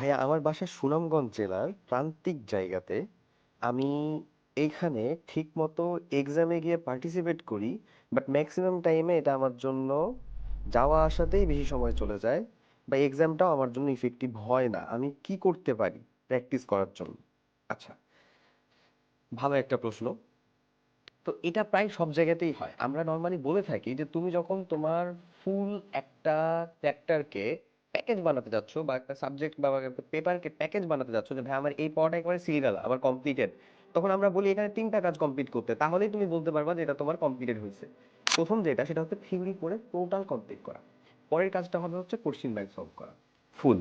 ভাইয়া, আমার বাসা সুনামগঞ্জ জেলার প্রান্তিক জায়গাতে আমি এইখানে ঠিকমতো এক্সামে গিয়ে পার্টিসিপেট করি বাট ম্যাক্সিমাম টাইমে এটা আমার জন্য যাওয়া আসাতেই বেশি সময় চলে যায় বা এক্সামটাও আমার জন্য ইফেক্টিভ হয় না। আমি কি করতে পারি প্র্যাকটিস করার জন্য? আচ্ছা ভালো একটা প্রশ্ন। তো এটা প্রায় সব জায়গাতেই হয়। আমরা নর্মালি বলে থাকি যে তুমি যখন তোমার ফুল একটা চ্যাপ্টারকে প্যাকেজ বানাতে যাচ্ছ বা একটা সাবজেক্ট বা একটা পেপারকে প্যাকেজ বানাতে যাচ্ছ যে, ভাই, আমার এই পড়াটা একেবারে সিরিয়াল আবার কমপ্লিটেড তখন আমরা বলি, এখানে তিনটা কাজ কমপ্লিট করতে। তাহলেই তুমি বলতে পারবা যে, এটা তোমার কমপ্লিটেড হয়েছে। প্রথম যেটা, সেটা হচ্ছে থিওরি করে টোটাল কমপ্লিট করা। পরের কাজটা হবে হচ্ছে কোশ্চিন ব্যাংক সলভ করা। ফুল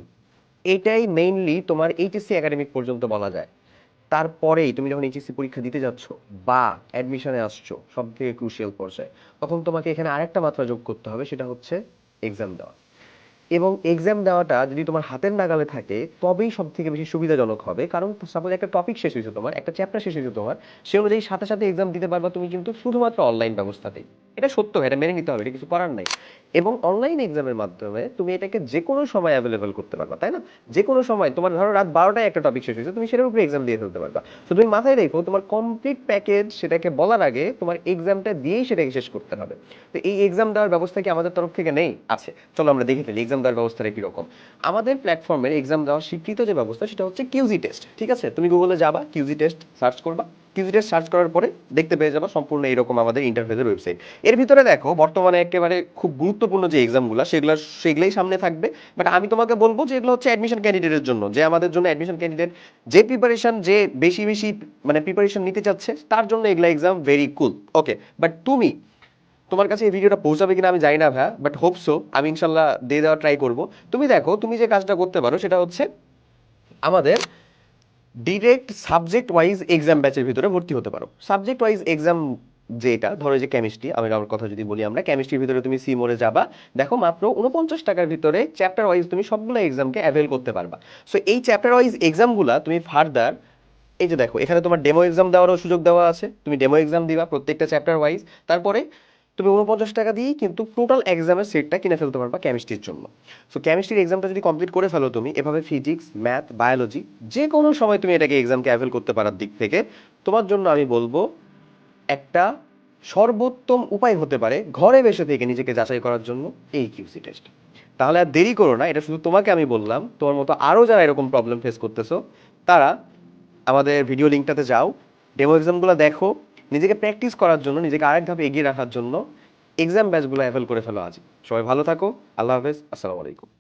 এটাই মেইনলি তোমার এইচএসসি একাডেমিক পর্যন্ত বলা যায়। তারপরেই তুমি যখন এইচএসসি পরীক্ষা দিতে যাচ্ছ বা অ্যাডমিশনে আসছো সব থেকে ক্রুশিয়াল পর্যায়ে, তখন তোমাকে এখানে আরেকটা মাত্রা যোগ করতে হবে, সেটা হচ্ছে এক্সাম দেওয়া। এবং এক্সাম দেওয়াটা যদি তোমার হাতের নাগালে থাকে, তবেই সব থেকে বেশি সুবিধাজনক হবে। কারণ সাপোজ একটা টপিক শেষ হয়েছে তোমার, একটা চ্যাপ্টার শেষ হয়েছে তোমার, সে অনুযায়ী সাথে সাথে এক্সাম দিতে পারবা তুমি কিন্তু শুধুমাত্র অনলাইন ব্যবস্থাতেই। এটা সত্য, এটা মেনে নিতে হবে, এটা কিছু করার নাই। এবং অনলাইন এক্সামের মাধ্যমে তুমি এটাকে যে কোনো সময় অ্যাভেলেবল করতে পারবা, তাই না? যে কোনো সময়, তোমার ধরো রাত বারোটায় একটা টপিক শেষ হয়েছে, তুমি সেটার উপরে এক্সাম দিয়ে ফেলতে পারবা। তো তুমি মাথায় রেখো, তোমার কমপ্লিট প্যাকেজ সেটাকে বলার আগে তোমার এক্সামটা দিয়েই সেটাকে শেষ করতে হবে। তো এই এক্সাম দেওয়ার ব্যবস্থা কি আমাদের তরফ থেকে নেই? আছে। চলো আমরা দেখে ফেলি। এক্সাম দেওয়ার ব্যবস্থাটা কীরকম? আমাদের প্ল্যাটফর্মের এক্সাম দেওয়ার স্বীকৃত যে ব্যবস্থা, সেটা হচ্ছে কিউজি টেস্ট ঠিক আছে? তুমি গুগলে যাবা কিউজি টেস্ট সার্চ করবা। কিউজি টেস্ট সার্চ করার পরে দেখতে পেয়ে যাবা সম্পূর্ণ এরকম আমাদের ইন্টারফেসের ওয়েবসাইট এর ভিতরে দেখো, বর্তমানে একেবারে খুব গুরুত্বপূর্ণ যে এক্সামগুলো সেগুলো, সেগুলোই সামনে থাকবে। বাট আমি তোমাকে বলব যে এগুলো হচ্ছে অ্যাডমিশন ক্যান্ডিডেটের জন্য, যে আমাদের জন্য অ্যাডমিশন ক্যান্ডিডেট যে প্রিপারেশন যে বেশি বেশি মানে প্রিপারেশন নিতে চাচ্ছে, তার জন্য এগুলো exam very cool okay but তুমি তোমার কাছে এই ভিডিওটা পৌঁছাবে কিনা আমি জানি না ভাইয়া বাট হোপ সো আমি ইনশাল্লাহ দিয়ে দেওয়ার ট্রাই করব। তুমি দেখো, তুমি যে কাজটা করতে পারো সেটা হচ্ছে আমাদের ডিরেক্ট সাবজেক্ট ওয়াইজ এক্সাম ব্যাচের ভিতরে ভর্তি হতে পারো। সাবজেক্ট ওয়াইজ এক্সাম যেটা, ধরো যে কেমিস্ট্রি আমি আমার কথা যদি বলি আমরা কেমিস্ট্রির ভিতরে তুমি সি মোড়ে যাবা, দেখো মাত্র উনপঞ্চাশ টাকার ভিতরে চ্যাপ্টার ওয়াইজ তুমি সবগুলো এক্সামকে অ্যাভেল করতে পারবা। সো এই চ্যাপ্টার ওয়াইজ এক্সামগুলা তুমি ফার্দার এই যে দেখো, এখানে তোমার ডেমো এক্সাম দেওয়ারও সুযোগ দেওয়া আছে। তুমি ডেমো এক্সাম দিবা প্রত্যেকটা চ্যাপ্টার ওয়াইজ তারপরে তুমি উনপঞ্চাশ টাকা দিয়েই কিন্তু টোটাল এক্সামের সেটটা কিনে ফেলতে পারবা কেমিস্ট্রির জন্য। সো কেমিস্ট্রির এক্সামটা যদি কমপ্লিট করে ফেলো তুমি, এভাবে ফিজিক্স ম্যাথ বায়োলজি যে কোনো সময় তুমি এটাকে এক্সামকে অ্যাভেল করতে পারার দিক থেকে, তোমার জন্য আমি বলব একটা সর্বোত্তম উপায় হতে পারে ঘরে বসে থেকে নিজেকে যাচাই করার জন্য এই কিউসি টেস্ট তাহলে আর দেরি করো না, এটা শুধু তোমাকে আমি বললাম, তোমার মতো আরও যারা এরকম প্রবলেম ফেস করতেছো, তারা আমাদের ভিডিও লিঙ্কটাতে যাও ডেমো এক্সামগুলো দেখো নিজেকে প্র্যাকটিস করার জন্য, নিজেকে আরেক এগিয়ে রাখার জন্য এক্সাম ব্যাচগুলো অ্যাভেল করে ফেলো আজ সবাই ভালো থাকো, আল্লাহ হাফেজ, আসসালামু আলাইকুম।